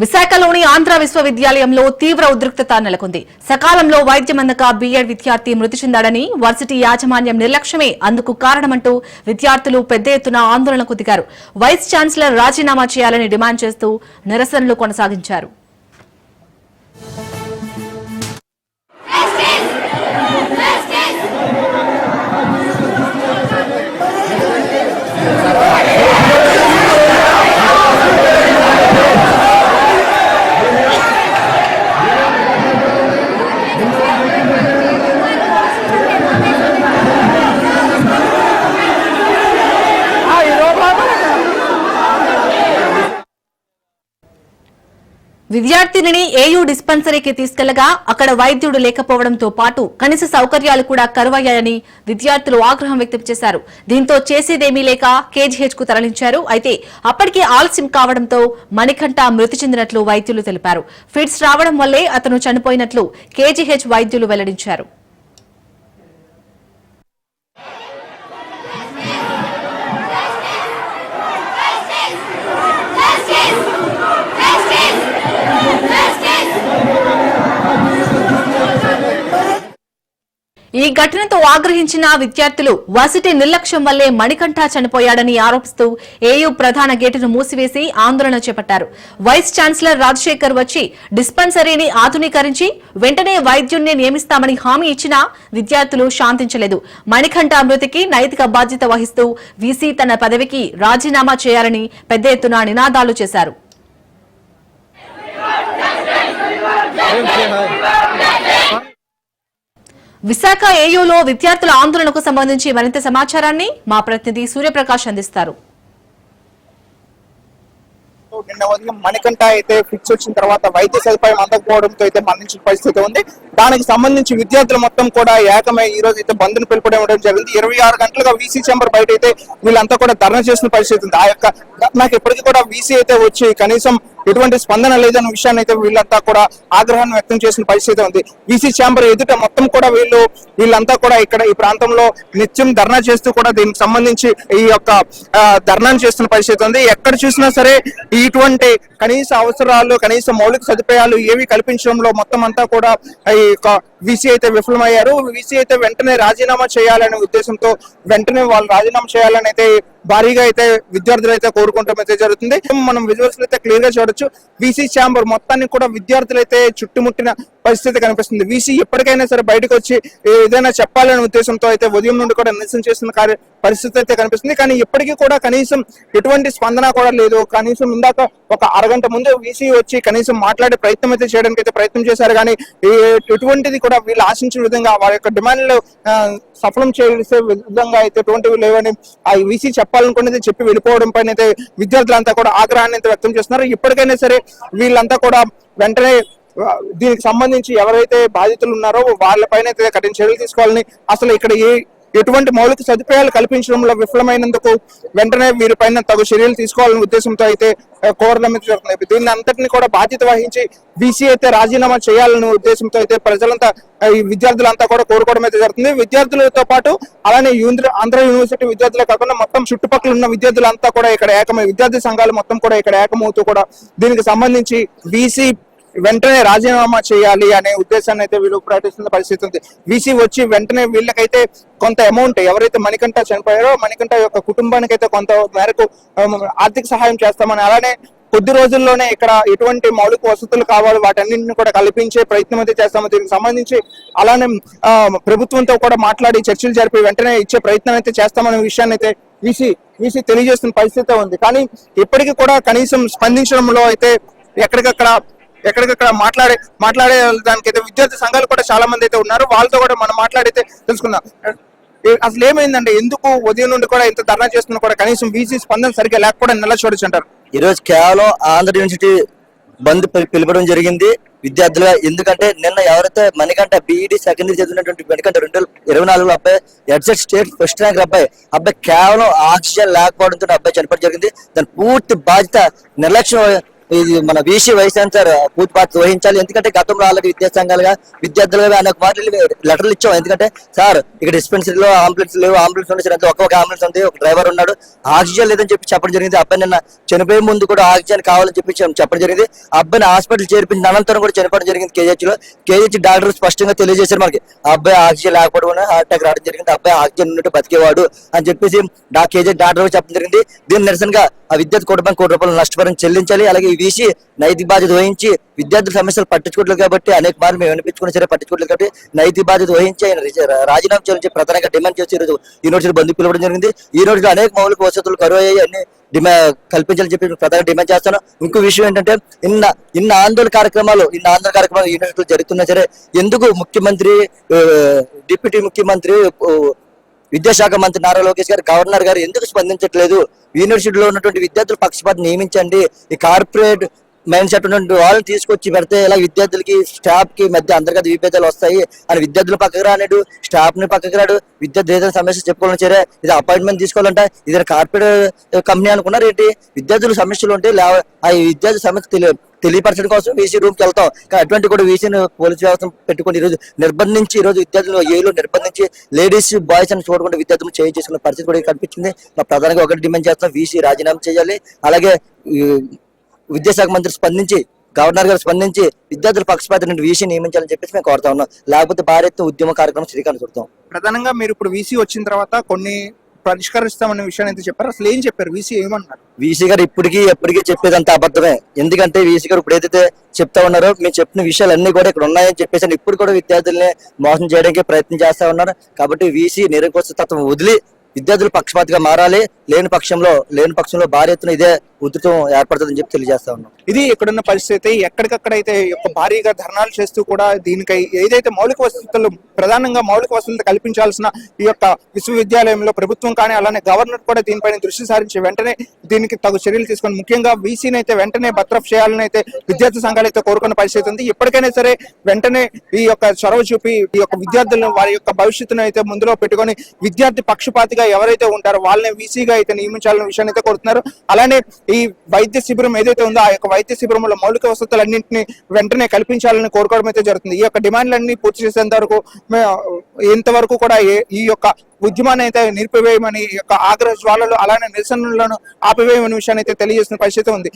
విశాఖలోని ఆంధ్ర విశ్వవిద్యాలయంలో తీవ్ర ఉద్రిక్తత నెలకొంది. సకాలంలో వైద్యం అందక బీఎడ్ విద్యార్థి మృతి చెందాడని వర్సిటీ యాజమాన్యం నిర్లక్ష్యమే అందుకు కారణమంటూ విద్యార్థులు పెద్ద ఎత్తున ఆందోళనకు దిగారు. వైస్ ఛాన్సలర్ రాజీనామా చేయాలని డిమాండ్ చేస్తూ నిరసనలు కొనసాగించారు. విద్యార్థినిని ఏయూ డిస్పెన్సరీకి తీసుకెళ్ళగా అక్కడ వైద్యుడు లేకపోవడంతో పాటు కనీస సౌకర్యాలు కూడా కరువయ్యాయని విద్యార్థులు ఆగ్రహం వ్యక్తం చేశారు. దీంతో చేసేదేమీ లేక కేజీహెచ్కు తరలించారు. అయితే అప్పటికే ఆలస్యం కావడంతో మణికంఠ మృతి చెందినట్లు వైద్యులు తెలిపారు. ఫిట్స్ రావడం వల్లే అతను చనిపోయినట్లు కేజీహెచ్ వైద్యులు వెల్లడించారు. ఈ ఘటనతో ఆగ్రహించిన విద్యార్థులు వసటి నిర్లక్ష్యం వల్లే మణికంఠ చనిపోయాడని ఆరోపిస్తూ ఏయూ ప్రధాన గేటును మూసివేసి ఆందోళన చేపట్టారు. వైస్ ఛాన్సలర్ రాజశేఖర్ వచ్చి డిస్పెన్సరీని ఆధునీకరించి వెంటనే వైద్యుణ్ణి నియమిస్తామని హామీ ఇచ్చినా విద్యార్థులు శాంతించలేదు. మణికంఠ మృతికి నైతిక బాధ్యత వహిస్తూ వీసీ తన పదవికి రాజీనామా చేయాలని పెద్ద ఎత్తున నినాదాలు చేశారు. విశాఖ ఏయూలో విద్యార్థుల ఆందోళనకు సంబంధించి మరింత సమాచారాన్ని మా ప్రతినిధి సూర్యప్రకాష్ అందిస్తారు. నిన్న ఉదయం మణికంఠ అయితే ఫిక్స్ వచ్చిన తర్వాత వైద్య సదుపాయం అందకపోవడంతో అయితే మరణించిన పరిస్థితి ఉంది. దానికి సంబంధించి విద్యార్థులు మొత్తం కూడా ఏకమై ఈ రోజు అయితే బంద్ను పిలుపుడం జరిగింది. ఇరవై ఆరు గంటలుగా వీసీ చెంబర్ బయట అయితే వీళ్ళంతా కూడా ధర్నా చేసిన పరిస్థితి ఉంది. ఆ యొక్క నాకు ఇప్పటికీ కూడా వీసీ అయితే వచ్చి కనీసం ఎటువంటి స్పందన లేదన్న విషయాన్ని అయితే వీళ్ళంతా కూడా ఆగ్రహాన్ని వ్యక్తం చేసిన పరిస్థితి ఉంది. వీసీ ఛాంబర్ ఎదుట మొత్తం కూడా వీళ్ళు వీళ్ళంతా కూడా ఇక్కడ ఈ ప్రాంతంలో నిత్యం ధర్నా చేస్తూ కూడా దీనికి సంబంధించి ఈ యొక్క ధర్నాను చేస్తున్న పరిస్థితి ఉంది. ఎక్కడ చూసినా సరే ఈ ఇటువంటి కనీస అవసరాలు కనీస మౌలిక సదుపాయాలు ఏవి కల్పించడంలో మొత్తం అంతా కూడా ఈ యొక్క వీసీ అయితే విఫలమయ్యారు. వీసీ అయితే వెంటనే రాజీనామా చేయాలనే ఉద్దేశంతో వెంటనే వాళ్ళు రాజీనామా చేయాలని అయితే భారీగా అయితే విద్యార్థులు అయితే కోరుకుంటాం అయితే జరుగుతుంది. మనం విజువల్స్ అయితే క్లియర్గా చూడొచ్చు. వీసీ ఛాంబర్ మొత్తాన్ని కూడా విద్యార్థులు అయితే చుట్టుముట్టిన పరిస్థితి కనిపిస్తుంది. వీసీ ఎప్పటికైనా సరే బయటకు వచ్చి ఏదైనా చెప్పాలనే ఉద్దేశంతో అయితే ఉదయం నుండి కూడా నిరసన చేస్తున్న కార్య పరిస్థితి అయితే కనిపిస్తుంది. కానీ ఇప్పటికీ కూడా కనీసం ఎటువంటి స్పందన కూడా లేదు. కనీసం ఇందాక ఒక అరగంట ముందు వీసీ వచ్చి కనీసం మాట్లాడే ప్రయత్నం అయితే చేయడానికి అయితే ప్రయత్నం చేశారు. కానీ ఎటువంటిది కూడా వీళ్ళు ఆశించిన విధంగా వారి యొక్క డిమాండ్లు సఫలం చేసే విధంగా అయితే ఎటువంటివి లేవని ఆ వీసీ చెప్పాలనుకునేది చెప్పి వెళ్ళిపోవడం పైన అయితే విద్యార్థులంతా కూడా ఆగ్రహాన్ని అయితే వ్యక్తం చేస్తున్నారు. ఇప్పటికైనా సరే వీళ్ళంతా కూడా వెంటనే దీనికి సంబంధించి ఎవరైతే బాధితులు ఉన్నారో వాళ్ళపైన అయితే కఠిన చర్యలు తీసుకోవాలని అసలు ఇక్కడ ఏ ఎటువంటి మౌలిక సదుపాయాలు కల్పించడంలో విఫలమైనందుకు వెంటనే వీరిపైన తగు చర్యలు తీసుకోవాలనే ఉద్దేశంతో అయితే కోరడం జరుగుతుంది. దీన్ని అంతటిని కూడా బాధ్యత వహించి బీసీ అయితే రాజీనామా చేయాలనే ఉద్దేశంతో అయితే ప్రజలంతా ఈ విద్యార్థులంతా కూడా కోరుకోవడం అయితే జరుగుతుంది. విద్యార్థులతో పాటు అలానే ఆంధ్ర యూనివర్సిటీ విద్యార్థులే కాకుండా మొత్తం చుట్టుపక్కల ఉన్న విద్యార్థులంతా కూడా ఇక్కడ ఏకమై విద్యార్థి సంఘాలు మొత్తం కూడా ఇక్కడ ఏకమవుతూ కూడా దీనికి సంబంధించి బీసీ వెంటనే రాజీనామా చేయాలి అనే ఉద్దేశాన్ని అయితే వీళ్ళు ప్రకటిస్తున్న పరిస్థితి ఉంది. వీసీ వచ్చి వెంటనే వీళ్ళకైతే కొంత అమౌంట్ ఎవరైతే మణికంఠ చనిపోయారో మణికంఠ యొక్క కుటుంబానికి అయితే కొంత మేరకు ఆర్థిక సహాయం చేస్తామని అలానే కొద్ది రోజుల్లోనే ఇక్కడ ఎటువంటి మౌలిక వసతులు కావాలి వాటన్నింటిని కూడా కల్పించే ప్రయత్నం అయితే చేస్తాము దీనికి సంబంధించి అలానే ప్రభుత్వంతో కూడా మాట్లాడి చర్చలు జరిపి వెంటనే ఇచ్చే ప్రయత్నం అయితే చేస్తామనే విషయాన్ని అయితే వీసీ వీసీ తెలియజేస్తున్న పరిస్థితి ఉంది. కానీ ఇప్పటికీ కూడా కనీసం స్పందించడంలో అయితే ఎక్కడికక్కడ ఎక్కడికక్కడ మాట్లాడే మాట్లాడే దానికి అయితే విద్యార్థి సంఘాలు కూడా చాలా మంది అయితే ఉన్నారు. వాళ్ళతో కూడా మనం మాట్లాడితే తెలుసుకుందాం. అసలు ఏమైందంటే ఎందుకు ఉదయం నుండి కూడా ఇంత ధర్నా చేస్తున్నా కూడా కనీసం బీసీ స్పందన సరిగ్గా లేకపోవడం నెల చూడొచ్చు అంటారు ఈరోజు కేవలం ఆంధ్ర యూనివర్సిటీ బంద్ పిలవడం పిలపడం జరిగింది. విద్యార్థులుగా ఎందుకంటే నిన్న ఎవరైతే మణికంట బీఈడి సెకండ్ చదివినటువంటి మణికంట రెండు వేల ఇరవై నాలుగులో అబ్బాయి ఎడ్సెట్ స్టేట్ ఫస్ట్ ర్యాంక్ అబ్బాయి. అబ్బాయి కేవలం ఆక్సిజన్ లేకపోవడంతో అబ్బాయి చనిపోవడం జరిగింది. దాని పూర్తి బాధ్యత నిర్లక్ష్యం ఇది మన బీసీ వైస్ ఛాన్సలర్ పూర్తి పాత్ర వహించాలి. ఎందుకంటే గతంలో ఆల్రెడీ విద్యా సంఘాలుగా విద్యార్థులుగా అనేక మాటలు లెటర్లు ఇచ్చాం. ఎందుకంటే సార్ ఇక్కడ డిస్పెన్సరీలో అంబులెన్స్ లేవు అంబులెన్స్ ఉంది సరే ఒక్కొక్క అంబులెన్స్ ఉంది ఒక డ్రైవర్ ఉన్నాడు. ఆక్సిజన్ లేదని చెప్పి చెప్పడం జరిగింది. అబ్బాయి నిన్న చనిపోయే ముందు కూడా ఆక్సిజన్ కావాలని చెప్పి చెప్పడం జరిగింది. అబ్బాయిని హాస్పిటల్ చేర్పించిన అనంతరం కూడా చనిపోవడం జరిగింది కేజీహెచ్లో కేజీహెచ్ డాక్టర్ స్పష్టంగా తెలియజేశారు మనకి. అబ్బాయి ఆక్సిజన్ లేకపోవడం వల్ల హార్ట్ అటాక్ రావడం జరిగింది. అబ్బాయి ఆక్సిజన్ ఉన్నట్టు బతికేవాడు అని చెప్పేసి డా కేజీహెచ్ డాక్టర్ చెప్పడం జరిగింది. దీని నిరసనగా ఆ విద్యార్థి కుటుంబం కోటి రూపాయలు నష్టపరం చెల్లించాలి. అలాగే ఈ నైతిక బాధ్యత వహించి విద్యార్థుల సమస్యలు పట్టించుకోవట్లేదు కాబట్టి అనేక మార్లు మేము వినిపించుకున్న సరే పట్టించుకోవట్లేదు కాబట్టి నైతిక బాధ్యత వహించి ఆయన రాజీనామా చేయాలని ప్రధానంగా డిమాండ్ చేసి ఈరోజు యూనివర్సిటీ బంధు పిలవడం జరిగింది. ఈ రోజు అనేక మౌలిక వసతులు కరువు అయ్యాయి అన్ని డిమాండ్ కల్పించాలని చెప్పి ప్రధానంగా డిమాండ్ చేస్తాను. ఇంకో విషయం ఏంటంటే ఇన్న ఇన్న ఆందోళన కార్యక్రమాలు ఇన్న ఆందోళన కార్యక్రమాలు యూనివర్సిటీలు జరుగుతున్నా సరే ఎందుకు ముఖ్యమంత్రి డిప్యూటీ ముఖ్యమంత్రి విద్యాశాఖ మంత్రి నారా లోకేష్ గారు గవర్నర్ గారు ఎందుకు స్పందించట్లేదు? యూనివర్సిటీలో ఉన్నటువంటి విద్యార్థులు పక్షపాతం నియమించండి. ఈ కార్పొరేట్ మైండ్ సెట్ ఉన్నటువంటి వాళ్ళని తీసుకొచ్చి పెడితే ఇలా విద్యార్థులకి స్టాఫ్కి మధ్య అంతర్గత విభేదాలు వస్తాయి. అని విద్యార్థులు పక్కకు రానేడు స్టాఫ్ని పక్కకు రాడు. విద్యార్థి ఏదైనా సమస్య చెప్పుకోవాలని సరే ఇది అపాయింట్మెంట్ తీసుకోవాలంటే. ఇది కార్పొరేట్ కంపెనీ అనుకున్నారు ఏంటి విద్యార్థుల సమస్యలు ఉంటే లేవ- ఆ విద్యార్థి సమస్య తెలియదు. తెలియపరచడం కోసం వీసీ రూమ్కి వెళ్తాం. కానీ అటువంటి కూడా వీసీని పోలీస్ వ్యవస్థ పెట్టుకుని ఈరోజు రోజు నిర్బంధించి ఈ రోజు విద్యార్థులు ఏలో నిర్బంధించి లేడీస్ బాయ్స్ అని చూడకుండా విద్యార్థులు చేంజ్ చేసుకున్న పరిస్థితి కూడా కనిపించింది. మా ప్రధానంగా ఒకటి డిమాండ్ చేస్తాం వీసీ రాజీనామా చేయాలి. అలాగే విద్యాశాఖ మంత్రి స్పందించి గవర్నర్ గారు స్పందించి విద్యార్థుల పక్షపాత నుండి వీసీ నియమించాలని చెప్పేసి మేము కోరుతా ఉన్నాం. లేకపోతే భారీ ఎత్తున ఉద్యమ కార్యక్రమం శ్రీకారం చుడతాం. ప్రధానంగా మీరు ఇప్పుడు వీసీ వచ్చిన తర్వాత కొన్ని పరిష్కరిస్తామనే విషయాన్ని అయితే చెప్పారు. అసలు ఏం చెప్పారు? వీసీ ఏమన్నారు? వీసీ గారు ఇప్పటికీ ఎప్పటికీ చెప్పేదంతా అబద్ధమే. ఎందుకంటే వీసీ గారు ఇప్పుడు ఏదైతే చెప్తా ఉన్నారో మేము చెప్పిన విషయాలన్నీ కూడా ఇక్కడ ఉన్నాయని చెప్పేసి ఇప్పుడు కూడా విద్యార్థుల్ని మోసం చేయడానికి ప్రయత్నం చేస్తా ఉన్నారు. కాబట్టి వీసీ నిరంకుశ తత్వం వదిలి విద్యార్థులు పక్షపాతిగా మారాలి. లేని పక్షంలో లేని పక్షంలో భారీ ఎత్తున ఇదే ఉధృతం ఏర్పడుతుందని చెప్పి తెలియజేస్తా ఉన్నాం. ఇది ఇక్కడున్న పరిస్థితి ఎక్కడికక్కడ అయితే యొక్క భారీగా ధర్నాలు చేస్తూ కూడా దీనికై ఏదైతే మౌలిక వసతులు ప్రధానంగా మౌలిక వసతులు కల్పించాల్సిన ఈ యొక్క విశ్వవిద్యాలయంలో ప్రభుత్వం కానీ అలానే గవర్నర్ కూడా దీనిపైన దృష్టి సారించి వెంటనే దీనికి తగు చర్యలు తీసుకొని ముఖ్యంగా బీసీని అయితే వెంటనే భద్రప్ చేయాలని అయితే విద్యార్థి సంఘాలు అయితే కోరుకున్న పరిస్థితి ఉంది. ఇప్పటికైనా సరే వెంటనే ఈ యొక్క చొరవ చూపి ఈ యొక్క విద్యార్థులను వారి యొక్క భవిష్యత్తును అయితే ముందులో పెట్టుకొని విద్యార్థి పక్షపాతిగా ఎవరైతే ఉంటారో వాళ్ళని వీసీగా అయితే నియమించాలనే విషయాన్ని అయితే కోరుతున్నారు. అలానే ఈ వైద్య శిబిరం ఏదైతే ఉందో ఆ యొక్క వైద్య శిబిరంలో మౌలిక వసతులన్నింటినీ వెంటనే కల్పించాలని కోరుకోవడం అయితే జరుగుతుంది. ఈ యొక్క డిమాండ్లన్నీ పూర్తి చేసేంత వరకు ఇంతవరకు కూడా ఈ యొక్క ఉద్యమాన్ని అయితే నిలిపివేయమని ఈ యొక్క ఆగ్రహ జ్వాలలు అలానే నిరసనలను ఆపివేయమని విషయాన్ని అయితే తెలియజేసిన పరిస్థితి ఉంది.